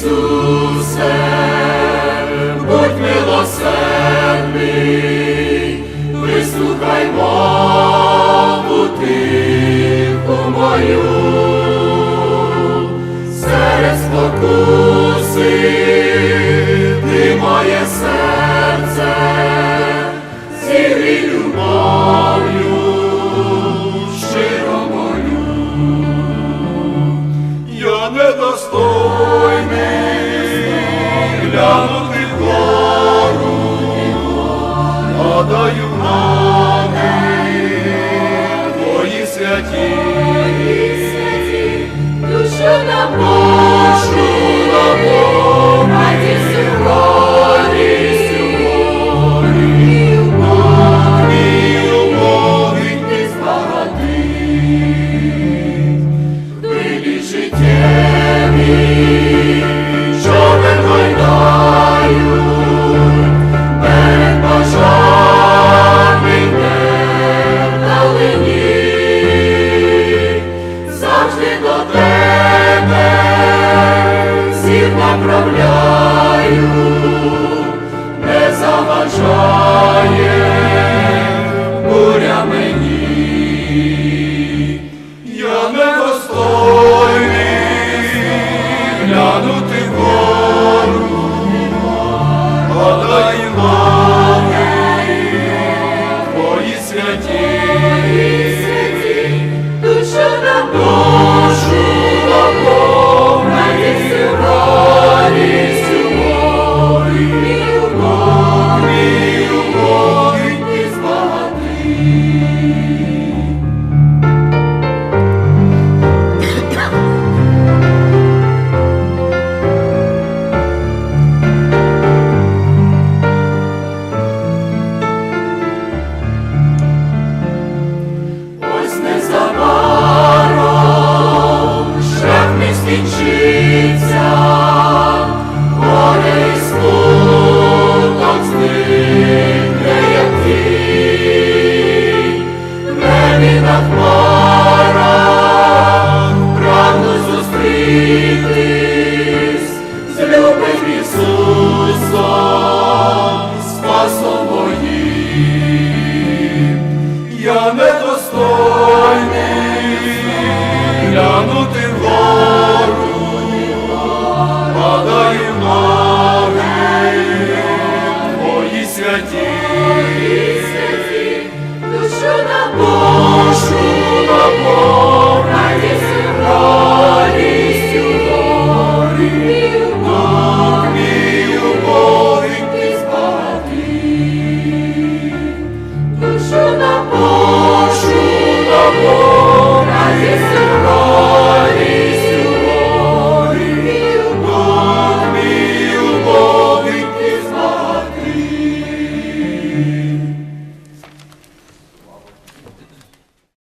Jesus. Глянути вгору, падаю ноги завжди до тебе. Всіх направляю, Vamos ter